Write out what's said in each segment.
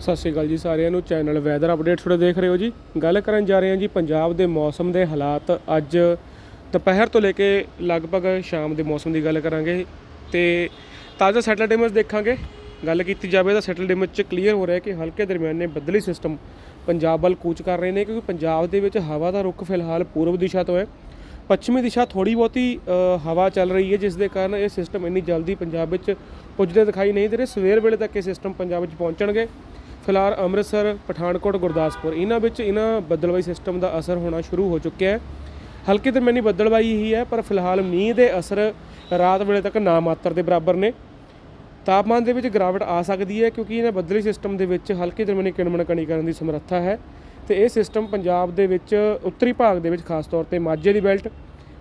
ਸਤਿ ਸ਼੍ਰੀ ਅਕਾਲ ਜੀ ਸਾਰਿਆਂ ਨੂੰ। ਚੈਨਲ ਵੈਦਰ ਅਪਡੇਟ ਤੁਹਾਡੇ ਦੇਖ ਰਹੇ ਹੋ ਜੀ। ਗੱਲ ਕਰਨ ਜਾ ਰਹੇ ਹਾਂ ਜੀ ਪੰਜਾਬ ਦੇ ਮੌਸਮ ਦੇ ਹਾਲਾਤ। ਅੱਜ ਦੁਪਹਿਰ ਤੋਂ ਲੈ ਕੇ ਲਗਭਗ ਸ਼ਾਮ ਦੇ ਮੌਸਮ ਦੀ ਗੱਲ ਕਰਾਂਗੇ ਤੇ ਤਾਜ਼ਾ ਸੈਟਲ ਡੇਮਸ ਦੇਖਾਂਗੇ। ਗੱਲ ਕੀਤੀ ਜਾਵੇ ਤਾਂ ਸੈਟਲ ਡੇਮਸ ਚ ਕਲੀਅਰ ਹੋ ਰਿਹਾ ਕਿ ਹਲਕੇ ਦਰਮਿਆਨੇ ਬੱਦਲੀ ਸਿਸਟਮ ਪੰਜਾਬ ਵੱਲ ਕੂਚ ਕਰ ਰਹੇ ਨੇ ਕਿਉਂਕਿ ਪੰਜਾਬ ਦੇ ਵਿੱਚ ਹਵਾ ਦਾ ਰੁਖ ਫਿਲਹਾਲ ਪੂਰਬ ਦਿਸ਼ਾ ਤੋਂ ਹੈ। ਪੱਛਮੀ ਦਿਸ਼ਾ ਥੋੜੀ ਬਹੁਤੀ ਹਵਾ ਚੱਲ ਰਹੀ ਹੈ ਜਿਸ ਦੇ ਕਾਰਨ ਇਹ ਸਿਸਟਮ ਇੰਨੀ ਜਲਦੀ ਪੰਜਾਬ ਵਿੱਚ ਪੁੱਜਦੇ ਦਿਖਾਈ ਨਹੀਂ ਦੇ ਰਹੇ। ਸਵੇਰ ਵੇਲੇ ਤੱਕ ਇਹ ਸਿਸਟਮ ਪੰਜਾਬ ਵਿੱਚ ਪਹੁੰਚਣਗੇ। ਫਿਲਹਾਲ ਅੰਮ੍ਰਿਤਸਰ, ਪਠਾਨਕੋਟ, ਗੁਰਦਾਸਪੁਰ। ਇਹਨਾਂ ਵਿੱਚ ਇਹਨਾਂ ਬੱਦਲਵਾਈ ਸਿਸਟਮ ਦਾ ਅਸਰ ਹੋਣਾ ਸ਼ੁਰੂ ਹੋ ਚੁੱਕਿਆ ਹੈ। ਹਲਕੀ ਦਰਮਿਆਨੀ ਬੱਦਲਵਾਈ ਹੀ ਹੈ, ਪਰ ਫਿਲਹਾਲ ਮੀਂਹ ਦੇ ਅਸਰ ਰਾਤ ਵੇਲੇ ਤੱਕ ਨਾ ਮਾਤਰ ਦੇ ਬਰਾਬਰ ਨੇ। ਤਾਪਮਾਨ ਦੇ ਵਿੱਚ ਗਿਰਾਵਟ ਆ ਸਕਦੀ ਹੈ, ਕਿਉਂਕਿ ਇਹਨਾਂ ਬੱਦਲੀ ਸਿਸਟਮ ਦੇ ਵਿੱਚ ਹਲਕੀ ਦਰਮਿਆਨੀ ਕਿਣਮਣ ਕਣੀ ਕਰਨ ਦੀ ਸਮਰੱਥਾ ਹੈ। ਤੇ ਇਹ ਸਿਸਟਮ ਪੰਜਾਬ ਦੇ ਵਿੱਚ ਉੱਤਰੀ ਭਾਗ ਦੇ ਵਿੱਚ ਖਾਸ ਤੌਰ ਤੇ ਮਾਝੇ ਦੀ ਬੈਲਟ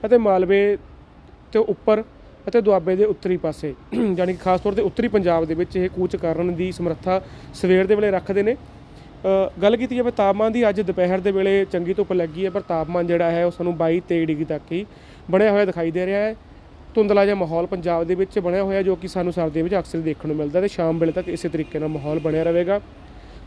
ਅਤੇ ਮਾਲਵੇ ਤੇ ਉੱਪਰ ਅਤੇ ਦੁਆਬੇ ਦੇ ਉੱਤਰੀ ਪਾਸੇ। ਯਾਨੀ ਕਿ ਖਾਸ ਤੌਰ ਤੇ ਉੱਤਰੀ ਪੰਜਾਬ ਦੇ ਵਿੱਚ ਇਹ ਕੂਚ ਕਰਨ ਦੀ ਸਮਰੱਥਾ ਸਵੇਰ ਦੇ ਵੇਲੇ ਰੱਖਦੇ ਨੇ। ਗੱਲ ਕੀਤੀ ਜਾਵੇ ਤਾਪਮਾਨ ਦੀ, ਅੱਜ ਦੁਪਹਿਰ ਦੇ ਵੇਲੇ ਚੰਗੀ ਧੁੱਪ ਲੱਗੀ ਹੈ, ਪਰ ਤਾਪਮਾਨ ਜਿਹੜਾ ਹੈ ਉਹ ਸਾਨੂੰ 22 23 ਡਿਗਰੀ ਤੱਕ ਹੀ ਬਣਿਆ ਹੋਇਆ ਦਿਖਾਈ ਦੇ ਰਿਹਾ ਹੈ। ਧੁੰਦਲਾ ਜਿਹਾ ਮਾਹੌਲ ਪੰਜਾਬ ਦੇ ਵਿੱਚ ਬਣਿਆ ਹੋਇਆ, ਜੋ ਕਿ ਸਾਨੂੰ ਸਰਦੀਆਂ ਵਿੱਚ ਅਕਸਰ ਦੇਖਣ ਨੂੰ ਮਿਲਦਾ ਤੇ ਸ਼ਾਮ ਵੇਲੇ ਤੱਕ ਇਸੇ ਤਰੀਕੇ ਨਾਲ ਮਾਹੌਲ ਬਣਿਆ ਰਹੇਗਾ।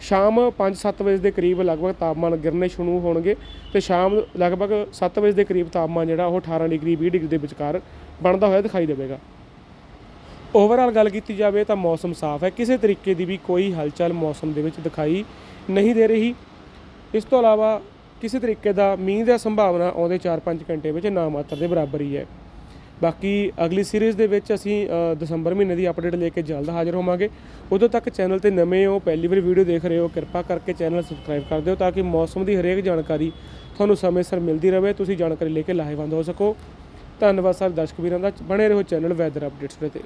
ਸ਼ਾਮ 5-7 ਵਜੇ ਦੇ ਕਰੀਬ ਲਗਭਗ ਤਾਪਮਾਨ ਗਿਰਨੇ ਸ਼ੁਰੂ ਹੋਣਗੇ ਤੇ ਸ਼ਾਮ ਲਗਭਗ 7 ਵਜੇ ਦੇ ਕਰੀਬ ਤਾਪਮਾਨ ਜਿਹੜਾ ਉਹ 18 ਡਿਗਰੀ 20 ਡਿਗਰੀ ਦੇ ਵਿਚਕਾਰ ਬਣਦਾ ਹੋਇਆ ਦਿਖਾਈ ਦੇਵੇਗਾ। ਓਵਰਆਲ ਗੱਲ ਕੀਤੀ ਜਾਵੇ ਤਾਂ ਮੌਸਮ ਸਾਫ਼ ਹੈ। ਕਿਸੇ ਤਰੀਕੇ ਦੀ ਵੀ ਕੋਈ ਹਲਚਲ ਮੌਸਮ ਦੇ ਵਿੱਚ ਦਿਖਾਈ ਨਹੀਂ ਦੇ ਰਹੀ। ਇਸ ਤੋਂ ਇਲਾਵਾ ਕਿਸੇ ਤਰੀਕੇ ਦਾ ਮੀਂਹ ਦੀ ਸੰਭਾਵਨਾ ਆਉਂਦੇ 4-5 ਘੰਟੇ ਵਿੱਚ ਨਾ ਮਾਤਰ ਦੇ ਬਰਾਬਰ ਹੀ ਹੈ। ਬਾਕੀ ਅਗਲੀ ਸੀਰੀਜ਼ ਦੇ ਵਿੱਚ ਅਸੀਂ ਦਸੰਬਰ ਮਹੀਨੇ ਦੀ ਅਪਡੇਟ ਲੈ ਕੇ ਜਲਦ ਹਾਜ਼ਰ ਹੋਵਾਂਗੇ। ਉਦੋਂ ਤੱਕ ਚੈਨਲ ਤੇ ਨਵੇਂ ਹੋ, ਪਹਿਲੀ ਵਾਰ ਵੀਡੀਓ ਦੇਖ ਰਹੇ ਹੋ, ਕਿਰਪਾ ਕਰਕੇ ਚੈਨਲ ਸਬਸਕ੍ਰਾਈਬ ਕਰ ਦਿਓ ਤਾਂ ਕਿ ਮੌਸਮ ਦੀ ਹਰੇਕ ਜਾਣਕਾਰੀ ਤੁਹਾਨੂੰ ਸਮੇਂ ਸਿਰ ਮਿਲਦੀ ਰਹੇ, ਤੁਸੀਂ ਜਾਣਕਾਰੀ ਲੈ ਕੇ ਲਾਹੇਵੰਦ ਹੋ ਸਕੋ। ਧੰਨਵਾਦ ਸਾਰੇ ਦਰਸ਼ਕ ਵੀਰਾਂ ਦਾ, ਬਣੇ ਰਹੋ ਚੈਨਲ ਵੈਦਰ ਅਪਡੇਟਸ ਦੇ ਤੇ